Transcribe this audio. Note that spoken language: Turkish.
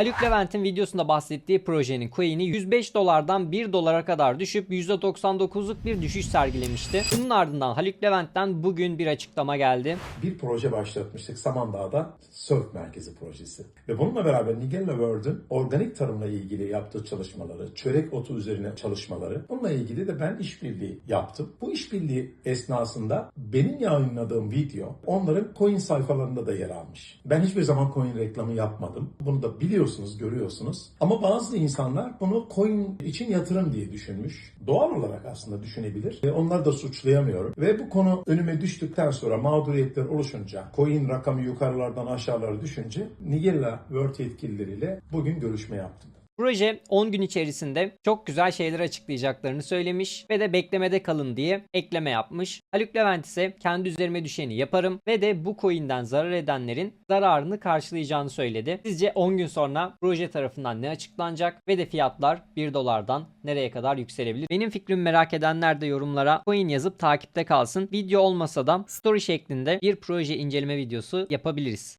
Haluk Levent'in videosunda bahsettiği projenin coin'i 105 dolardan 1 dolara kadar düşüp %99'luk bir düşüş sergilemişti. Bunun ardından Haluk Levent'ten bugün bir açıklama geldi. bir proje başlatmıştık Samandağ'da Surf Merkezi projesi. Ve bununla beraber Nigella World'ün organik tarımla ilgili yaptığı çalışmaları, çörek otu üzerine çalışmaları, bununla ilgili de ben işbirliği yaptım. Bu işbirliği esnasında benim yayınladığım video onların coin sayfalarında da yer almış. Ben hiçbir zaman coin reklamı yapmadım. Bunu da biliyorsunuz, görüyorsunuz. Ama bazı insanlar bunu coin için yatırım diye düşünmüş. Doğal olarak aslında düşünebilir. E, onları da suçlayamıyorum. Ve bu konu önüme düştükten sonra mağduriyetler oluşunca, coin rakamı yukarılardan aşağılara düşünce Nigella World yetkilileriyle bugün görüşme yaptım. Proje 10 gün içerisinde çok güzel şeyler açıklayacaklarını söylemiş ve de beklemede kalın diye ekleme yapmış. Haluk Levent ise kendi üzerime düşeni yaparım ve de bu coin'den zarar edenlerin zararını karşılayacağını söyledi. Sizce 10 gün sonra proje tarafından ne açıklanacak ve de fiyatlar 1 dolardan nereye kadar yükselebilir? Benim fikrimi merak edenler de yorumlara coin yazıp takipte kalsın. Video olmasa da story şeklinde bir proje inceleme videosu yapabiliriz.